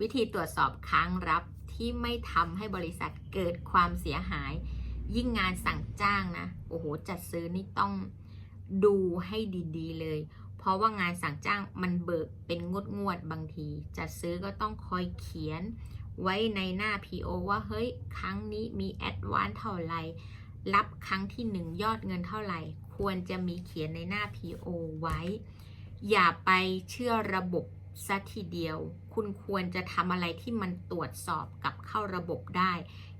วิธีตรวจสอบค้างรับที่ไม่ทำให้บริษัทเกิดความเสียหาย ยิ่งงานสั่งจ้างนะ โอ้โห จัดซื้อนี่ต้องดูให้ดีๆ เลย เพราะว่างานสั่งจ้างมันเบิกเป็นงดงวดบางที จัดซื้อก็ต้องคอยเขียนไว้ในหน้า PO ว่าเฮ้ย ครั้งนี้มีแอดวานเท่าไหร่รับครั้งที่หนึ่งยอดเงินเท่าไหร่ ควรจะมีเขียนในหน้า PO ไว้ อย่าไปเชื่อระบบ ซะทีเดียว คุณควรจะทำอะไรที่มันตรวจสอบกับเข้าระบบได้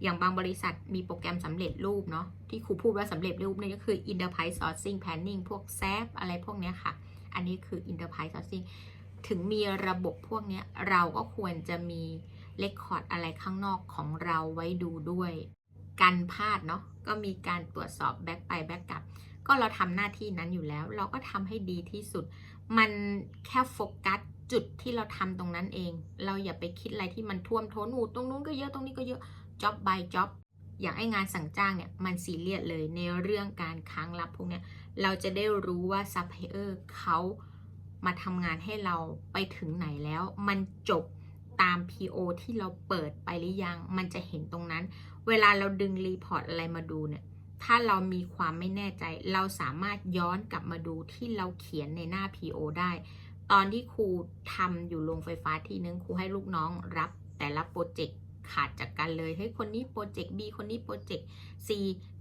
อย่างบางบริษัทมีโปรแกรมสำเร็จรูปเนาะที่ครูพูดว่าสำเร็จรูปเนี่ยก็คือ Enterprise Sourcing Planning พวก SAP อะไรพวกเนี้ยค่ะ อันนี้คือ Enterprise Sourcing ถึงมีระบบพวกเนี้ยเราก็ควรจะมีเรคคอร์ดอะไรข้างนอกของเราไว้ดูด้วย กันพลาดเนาะก็มีการตรวจสอบแบ็กไปแบ็กกลับ ก็เราทำหน้าที่นั้นอยู่แล้ว เราก็ทำให้ดีที่สุด มันแค่โฟกัส จุดที่เราทำตรงนั้นเอง เราอย่าไปคิดอะไรที่มันท่วมท้นอูตรงนู้นก็เยอะตรงนี้ก็เยอะ job by job อย่างไอ้งานสั่งจ้างเนี่ยมันซีเรียสเลยในเรื่องการค้างรับพวกเนี้ยเราจะได้รู้ว่าซัพพลายเออร์เขามาทำงานให้เราไปถึงไหนแล้ว มันจบตาม PO ที่เราเปิดไปหรือยัง มันจะเห็นตรงนั้น เวลาเราดึงรีพอร์ตอะไรมาดูเนี่ย ถ้าเรามีความไม่แน่ใจ เราสามารถย้อนกลับมาดูที่เราเขียนในหน้า PO ได้ ตอนที่ครูทำอยู่โรงไฟฟ้าที่นึงครูให้ลูกน้องรับแต่ละโปรเจกต์ขาดจากกันเลยเฮ้ยคนนี้โปรเจกต์ B คนนี้โปรเจกต์ C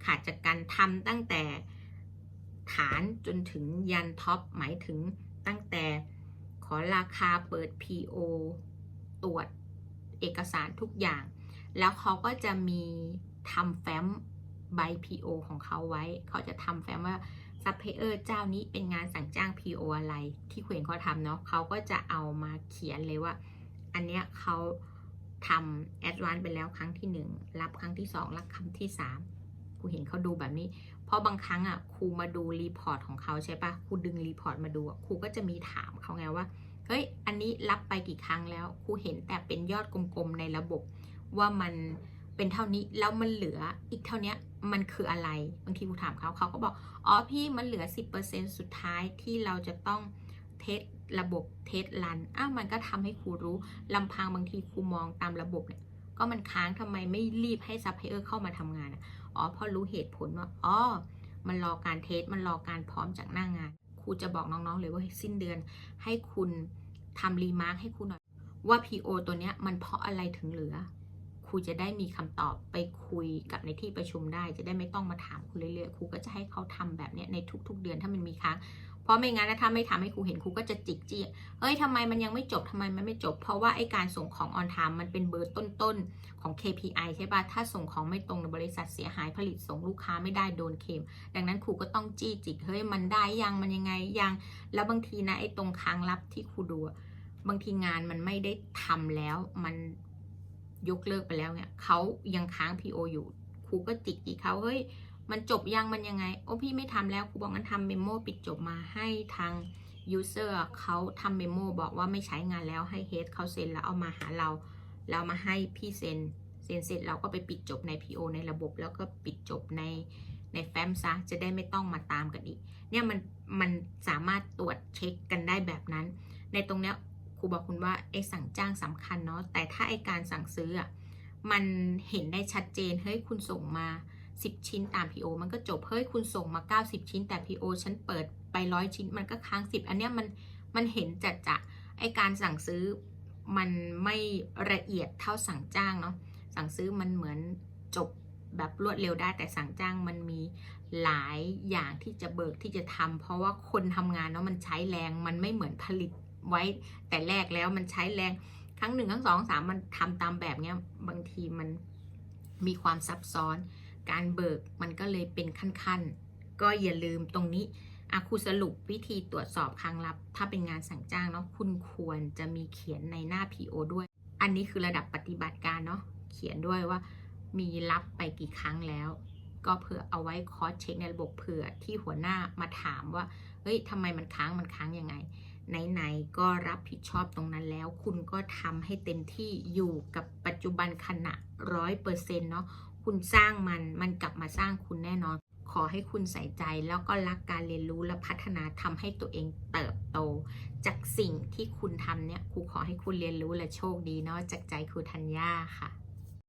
ขาดจากกันทำตั้งแต่ฐานจนถึงยันท็อปหมายถึงตั้งแต่ขอราคาเปิด PO ตรวจเอกสารทุกอย่าง แล้วเขาก็จะมีทำแฟ้มใบ PO ของเขาไว้ เขาจะทำแฟ้มว่า ซัพพลายเออร์เจ้านี้เป็นงานสั่งจ้าง PO อะไรที่เขวนเขาทำเนาะเขาก็จะเอามาเขียนเลยว่า อันเนี้ยเขาทำแอดวานไปแล้วครั้งที่ 1 รับครั้งที่ 2 รับครั้งที่ 3 ครูเห็นเขาดูแบบนี้ เพราะบางครั้งอะครูมาดูรีพอร์ตของเขาใช่ปะครูดึงรีพอร์ตมาดูอะครูก็จะมีถามเขาไงว่าเฮ้ยอันนี้รับไปกี่ครั้งแล้วครูเห็นแต่เป็นยอดกลมๆในระบบ ว่ามันเป็นเท่านี้แล้วมันเหลืออีกเท่านี้ มันคืออะไร บางทีครูถามเขาเขาก็บอก อ๋อพี่มันเหลือ 10%สุดท้ายที่เราจะต้องเทสระบบเทสรัน อ้าวมันก็ทำให้ครูรู้ลำพังบางทีครูมองตามระบบเนี่ย ก็มันค้างทำไมไม่รีบให้ซัพพลายเออร์เข้ามาทำงาน อ๋อเพราะรู้เหตุผลว่า อ๋อ มันรอการเทส มันรอการพร้อมจากหน้างาน ครูจะบอกน้องๆเลยว่าสิ้นเดือนให้คุณทำรีมาร์คให้ครูหน่อยว่า PO ตัวเนี้ยมันเพราะอะไรถึงเหลือ ครูจะได้มีคำตอบไปคุยกับในที่ประชุมได้ จะได้ไม่ต้องมาถามครูเรื่อยๆครูก็จะให้เขาทำแบบเนี้ยในทุก ๆ เดือนถ้ามันมีค้างเพราะไม่งั้นนะถ้าไม่ทำให้ครูเห็นครูก็จะจิกจี้เอ้ยทำไมมันยังไม่จบทำไมมันไม่จบ เพราะว่าไอการส่งของออนไทม์มันเป็นเบอร์ต้นๆของ KPI ใช่ป่ะถ้าส่งของไม่ตรงบริษัทเสียหายผลิตส่งลูกค้าไม่ได้โดนเคม ดังนั้นครูก็ต้องจี้จิกเฮ้ยมันได้ยังมันยังไงยัง แล้วบางทีนะไอตรงค้างลับที่ครูดูบางทีงานมันไม่ได้ทำแล้วมัน ยกเลิกไปแล้วเนี่ยเขายังค้าง PO อยู่ครูก็จิกจิกเขาเฮ้ยมันจบยังมันยังไง โอ้พี่ไม่ทำแล้วครูบอกงั้นทำเมมโมปิดจบมาให้ทาง user เขาทำเมมโมบอกว่าไม่ใช้งานแล้วให้เฮดเขาเซ็นแล้วเอามาหาเราแล้วมาให้พี่เซ็นเซ็นเสร็จเราก็ไปปิดจบใน PO ในระบบแล้วก็ปิดจบในในแฟ้มซะจะได้ไม่ต้องมาตามกันอีก เนี่ยมันมันสามารถตรวจเช็คกันได้แบบนั้น ในตรงเนี้ย ครูบอกคุณว่าไอ้สั่งจ้างสำคัญเนาะแต่ถ้าไอ้การสั่งซื้ออะมันเห็นได้ชัดเจนเฮ้ยคุณส่งมา 10 ชิ้นตาม PO มันก็จบเฮ้ยคุณส่งมา 90 ชิ้นแต่ PO ฉันเปิดไปร้อยชิ้นมันก็ค้าง 10 อันเนี้ยมันมันเห็นจัดจะไอการสั่งซื้อมันไม่ละเอียดเท่าสั่งจ้างเนาะสั่งซื้อมันเหมือนจบแบบรวดเร็วได้แต่สั่งจ้างมันมีหลายอย่างที่จะเบิกที่จะทำเพราะว่าคนทำงานเนาะมันใช้แรงมันไม่เหมือนผลิต ไว้แต่แรกแล้วมันใช้แรงครั้งหนึ่งครั้งสองสามมันทำตามแบบเนี้ยบางทีมันมีความซับซ้อน การเบิกมันก็เลยเป็นขั้นๆ ก็อย่าลืมตรงนี้อาครูสรุปวิธีตรวจสอบครั้งลับ ถ้าเป็นงานสั่งจ้างเนาะคุณควรจะมีเขียนในหน้า PO ด้วย อันนี้คือระดับปฏิบัติการเนาะเขียนด้วยว่ามีรับไปกี่ครั้งแล้ว ก็เผื่อเอาไว้คอสเช็คในระบบเผื่อที่หัวหน้ามาถามว่าเฮ้ยทำไมมันค้างมันค้างยังไง ไหนๆก็รับผิดชอบตรงนั้นแล้ว คุณก็ทำให้เต็มที่อยู่กับปัจจุบันขณะร้อยเปอร์เซ็นต์เนาะคุณสร้างมันมันกลับมาสร้างคุณแน่นอน ขอให้คุณใส่ใจแล้วก็รักการเรียนรู้และพัฒนาทำให้ตัวเองเติบโต จากสิ่งที่คุณทำเนี่ยครูขอให้คุณเรียนรู้และโชคดีเนาะจากใจครูธัญญาค่ะ